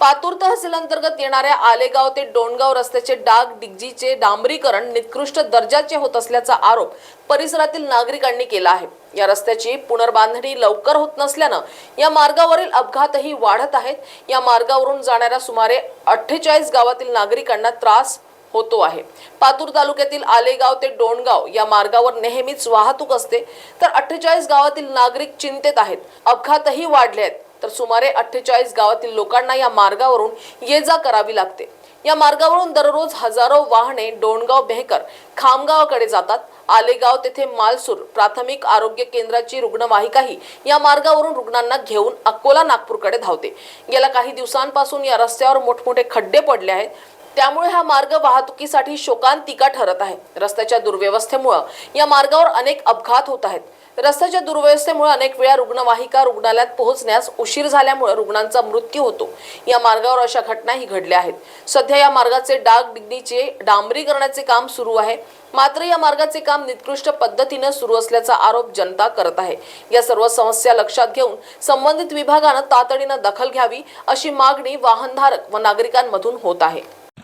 पातूर तहसील अंतर्गत येणाऱ्या आलेगाव ते डोणगाव रस्त्याचे डाग डिग्जीचे डांबरीकरण निकृष्ट दर्जाचे होत असल्याचा आरोप परिसरातील नागरिकांनी केला आहे. या रस्त्याची पुनर्बांधणी लवकर होत नसल्यानं या मार्गावरील अपघातही वाढत आहेत. या मार्गावरून जाणाऱ्या सुमारे अठ्ठेचाळीस गावातील नागरिकांना त्रास होतो आहे. पातूर तालुक्यातील आलेगाव ते डोणगाव या मार्गावर नेहमीच वाहतूक असते. तर अठ्ठेचाळीस गावातील नागरिक चिंतेत आहेत. अपघातही वाढले आहेत. तर सुमारे अठ्ठेचाळीस गावातील लोकांना या मार्गावरून ये जा करावी लागते. या मार्गावरून दररोज हजारो वाहने डोणगाव बेहकर खामगावकडे जातात. आलेगाव तेथे मालसूर प्राथमिक आरोग्य केंद्राची रुग्णवाहिकाही या मार्गावरून रुग्णांना घेऊन अकोला नागपूरकडे धावते. गेल्या काही दिवसांपासून या रस्त्यावर मोठमोठे खड्डे पडले आहेत. त्यामुळे हा मार्ग वाहतुकीसाठी शोकांतिका ठरत आहे. रस्त्याच्या दुर्व्यवस्थेमुळे या मार्गावर अनेक अपघात होत आहेत. रस्त्याच्या दुर्व्यवस्थेमुळे अनेक वेळा रुग्णवाहिका रुग्णालयात पोहोचण्यास उशीर झाल्यामुळे रुग्णांचा मृत्यू होतो. या मार्गावर अशा घटनाही घडल्या आहेत. सध्या या मार्गाचे डाग डिगडीचे डांबरीकरणाचे काम सुरू आहे. मात्र या मार्गाचे काम निकृष्ट पद्धतीनं सुरू असल्याचा आरोप जनता करत आहे. या सर्व समस्या लक्षात घेऊन संबंधित विभागानं तातडीनं दखल घ्यावी अशी मागणी वाहनधारक व नागरिकांमधून होत आहे.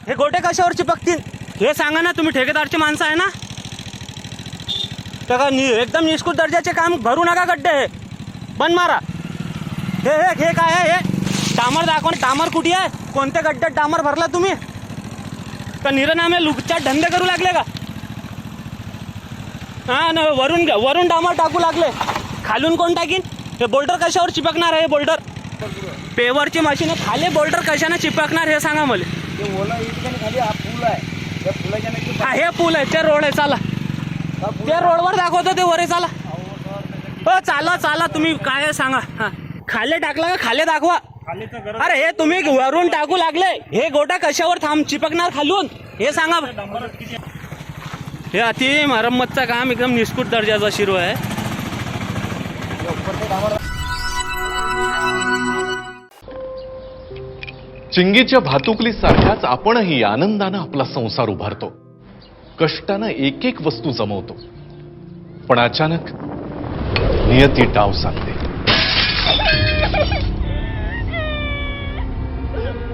हे गोटे कशावर चिपकतील? हे सांगा ना तुम्ही ठेकेदारची माणसं आहे ना? तर का नि एकदम निष्कृत दर्जाचे काम भरू नका गड्डे. हे बंद मारा. हे हे हे काय आहे हे? डामर दाखवा डामर कुठे आहे? कोणत्या गड्ड्यात डामर भरला तुम्ही? का निरनामे लुकच्या धंदे करू लागले का? हा न वरून वरून डामर टाकू लागले. खालून कोण टाकीन? हे बोल्डर कशावर चिपकणार आहे हे बोल्डर पेवरची मशीन आहे. खाली बोल्डर कशाने चिपकणार हे सांगा मला. त्या हे पूल आहे. ते रोड आहे. चाला. ते रोडवर दाखवतो ते वरे चाला. हो चाला चाला तुम्ही काय सांगा. हा. खाले टाकला का खाले दाखवा. अरे हे तुम्ही वरून टाकू लागले. हे गोटा कशावर थांब चिपकणार खालून? हे सांगा. हे अति मरम्मतचं काम एकदम निष्कुट दर्जाचा शिरू आहे. चिंगीच्या भातुकलीसारख्याच आपणही आनंदानं आपला संसार उभारतो. कष्टानं एक एक वस्तू जमवतो. पण अचानक नियती डाव सांगते.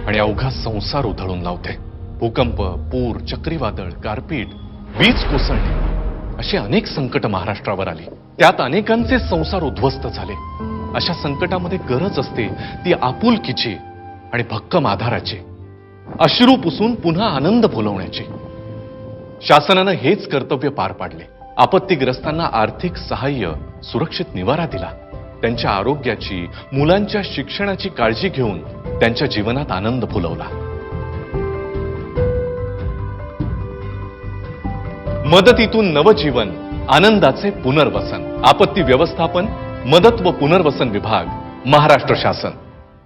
आणि अवघा संसार उधळून लावते. भूकंप पूर चक्रीवादळ गारपीट वीज कोसळणे अशी अनेक संकट महाराष्ट्रावर आली. त्यात अनेकांचे संसार उद्ध्वस्त झाले. अशा संकटामध्ये गरज असते ती आपुलकीची आणि भक्कम आधाराची. अश्रू पुसून पुन्हा आनंद बोलवण्याची शासनानं हेच कर्तव्य पार पाडले. आपत्तीग्रस्तांना आर्थिक सहाय्य सुरक्षित निवारा दिला. त्यांच्या आरोग्याची मुलांच्या शिक्षणाची काळजी घेऊन त्यांच्या जीवनात आनंद फुलवला. मदतीतून नवजीवन आनंदाचे पुनर्वसन आपत्ती व्यवस्थापन मदत व पुनर्वसन विभाग महाराष्ट्र शासन.